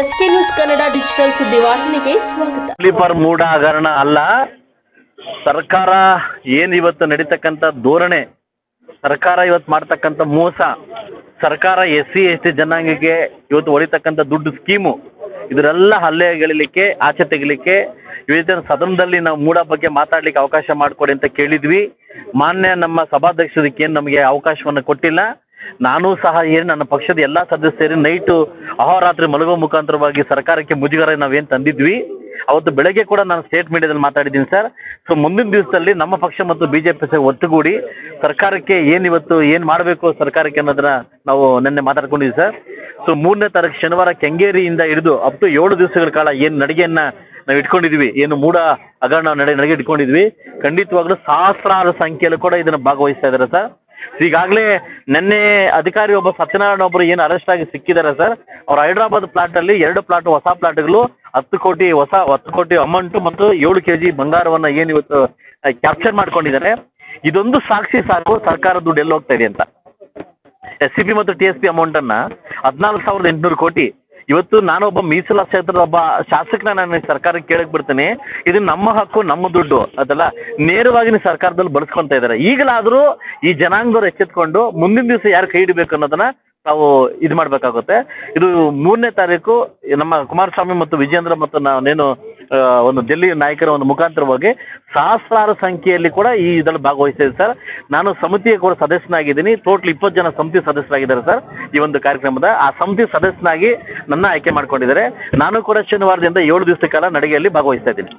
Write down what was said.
S K news Kannada digital ಸುದ್ದಿವಾಹಿನಿಗೆ ಸ್ವಾಗತ. Sleeper ಮೂಡ ಹಗರಣ ಅಲ್ಲ, ಸರ್ಕಾರ ಏನು ಇವತ್ತು ನಡೀತಕ್ಕಂತ ಧೋರಣೆ, ಸರ್ಕಾರ ಇವತ್ತು ಮಾಡ್ತಕ್ಕಂತ ಮೋಸ, ಸರ್ಕಾರ ಎಸ್ ಸಿ ಎಸ್ ಟಿ ಜನಾಂಗಕ್ಕೆ ಇವತ್ತು ಹೊಡಿತಕ್ಕಂಥ ದುಡ್ಡು ಸ್ಕೀಮು, ಇದರೆಲ್ಲ ಹಲ್ಲೆ ಹಲ್ಲೆಗಳಿಲಿಕ್ಕೆ ಆಚೆ ತೆಗಿಲಿಕ್ಕೆ ಇವತ್ತಿನ ಸದನದಲ್ಲಿ ನಾವು ಮೂಡ ಬಗ್ಗೆ ಮಾತಾಡ್ಲಿಕ್ಕೆ ಅವಕಾಶ ಮಾಡಿಕೊಡಿ ಅಂತ ಕೇಳಿದ್ವಿ. ಮಾನ್ಯ ನಮ್ಮ ಸಭಾಧ್ಯಕ್ಷದಕ್ಕೆ ನಮಗೆ ಅವಕಾಶವನ್ನು ಕೊಟ್ಟಿಲ್ಲ ನಾನು ಸಹ ಏನು ನನ್ನ ಪಕ್ಷದ ಎಲ್ಲ ಸದಸ್ಯರು ನೈಟು ಅಹೋರಾತ್ರಿ ಮಲಗುವ ಮುಖಾಂತರವಾಗಿ ಸರ್ಕಾರಕ್ಕೆ ಮುಜುಗರ ನಾವೇನು ತಂದಿದ್ವಿ? ಅವತ್ತು ಬೆಳಗ್ಗೆ ಕೂಡ ನಾನು ಸ್ಟೇಟ್ ಮೀಡಿಯಾದಲ್ಲಿ ಮಾತಾಡಿದ್ದೀನಿ ಸರ್ ಸೊ ಮುಂದಿನ ದಿವಸದಲ್ಲಿ ನಮ್ಮ ಪಕ್ಷ ಮತ್ತು ಬಿಜೆಪಿ ಒಟ್ಟುಗೂಡಿ ಸರ್ಕಾರಕ್ಕೆ ಏನು ಇವತ್ತು ಏನು ಮಾಡಬೇಕು ಸರ್ಕಾರಕ್ಕೆ ಅನ್ನೋದನ್ನ ನಾವು ನಿನ್ನೆ ಮಾತಾಡ್ಕೊಂಡಿದ್ವಿ ಸರ್ ಸೊ ಮೂರನೇ ತಾರೀಕು ಶನಿವಾರ ಕೆಂಗೇರಿಯಿಂದ ಹಿಡಿದು ಅಪ್ ಟು ಏಳು ದಿವಸಗಳ ಕಾಲ ಏನು ನಡಿಗೆಯನ್ನ ನಾವು ಇಟ್ಕೊಂಡಿದ್ವಿ, ಏನು ಮೂಡ ಹಗರಣ ನಡೆ ನಡಿಗೆ ಇಟ್ಕೊಂಡಿದ್ವಿ. ಖಂಡಿತವಾಗ್ಲೂ ಸಹಸ್ರಾರು ಸಂಖ್ಯೆಯಲ್ಲಿ ಕೂಡ ಇದನ್ನ ಭಾಗವಹಿಸ್ತಾ ಇದ್ದಾರೆ ಸರ್ ಈಗಾಗಲೇ ನಿನ್ನೆ ಅಧಿಕಾರಿ ಒಬ್ಬ ಸತ್ಯನಾರಾಯಣ ಒಬ್ಬರು ಏನು ಅರೆಸ್ಟ್ ಆಗಿ ಸಿಕ್ಕಿದ್ದಾರೆ ಸರ್ ಅವ್ರು ಹೈದರಾಬಾದ್ ಪ್ಲಾಟ್ ಅಲ್ಲಿ ಎರಡು ಪ್ಲಾಟ್ ಹೊಸ ಪ್ಲಾಟ್ಗಳು ಹತ್ತು ಕೋಟಿ ಹೊಸ, ಹತ್ತು ಕೋಟಿ ಅಮೌಂಟ್ ಮತ್ತು ಏಳು ಕೆ ಜಿ ಬಂಗಾರವನ್ನ ಏನು ಇವತ್ತು ಕ್ಯಾಪ್ಚರ್ ಮಾಡ್ಕೊಂಡಿದ್ದಾರೆ. ಇದೊಂದು ಸಾಕ್ಷಿ ಸಾಕು ಸರ್ಕಾರ ದುಡ್ಡು ಎಲ್ಲಿ ಹೋಗ್ತಾ ಇದೆ ಅಂತ. ಎಸ್ ಸಿ ಪಿ ಮತ್ತು ಟಿ ಎಸ್ ಪಿ ಅಮೌಂಟನ್ನು ಹದಿನಾಲ್ಕು ಸಾವಿರದ ಎಂಟುನೂರು ಕೋಟಿ ಇವತ್ತು ನಾನೊಬ್ಬ ಮೀಸಲ ಕ್ಷೇತ್ರದ ಒಬ್ಬ ಶಾಸಕನ ನಾನು ಸರ್ಕಾರಕ್ಕೆ ಕೇಳಕ್ ಬಿಡ್ತೀನಿ. ಇದು ನಮ್ಮ ಹಕ್ಕು ನಮ್ಮ ದುಡ್ಡು. ಅದಲ್ಲ ನೇರವಾಗಿ ನೀವು ಸರ್ಕಾರದಲ್ಲಿ ಬಳಸ್ಕೊಂತ ಇದ್ದಾರೆ. ಈಗಲಾದರೂ ಈ ಜನಾಂಗದವ್ರು ಎಚ್ಚೆತ್ಕೊಂಡು ಮುಂದಿನ ದಿವಸ ಯಾರು ಕೈ ಹಿಡಿಬೇಕು ಅನ್ನೋದನ್ನ ನಾವು ಇದು ಮಾಡಬೇಕಾಗುತ್ತೆ. ಇದು ಮೂರನೇ ತಾರೀಕು ನಮ್ಮ ಕುಮಾರಸ್ವಾಮಿ ಮತ್ತು ವಿಜೇಂದ್ರ ಮತ್ತು ನಾನೇನು ಆ, ಒಂದು ಡೆಲ್ಲಿ ನಾಯಕರ ಒಂದು ಮುಖಾಂತರವಾಗಿ ಸಹಸ್ರಾರು ಸಂಖ್ಯೆಯಲ್ಲಿ ಕೂಡ ಈ ಇದರಲ್ಲಿ ಭಾಗವಹಿಸ್ತಿದೆ ಸರ್. ನಾನು ಸಮಿತಿಯ ಕೂಡ ಸದಸ್ಯನಾಗಿದ್ದೀನಿ. ಟೋಟಲ್ ಇಪ್ಪತ್ತು ಜನ ಸಮಿತಿ ಸದಸ್ಯರಾಗಿದ್ದಾರೆ, ಸರ್, ಈ ಒಂದು ಕಾರ್ಯಕ್ರಮದ. ಆ ಸಮಿತಿ ಸದಸ್ಯನಾಗಿ ನನ್ನ ಆಯ್ಕೆ ಮಾಡಿಕೊಂಡಿದ್ದಾರೆ. ನಾನು ಕೂಡ ಶನಿವಾರದಿಂದ ಏಳು ದಿವಸ ಕಾಲ ನಡಿಗೆಯಲ್ಲಿ ಭಾಗವಹಿಸ್ತಾ ಇದ್ದೀನಿ.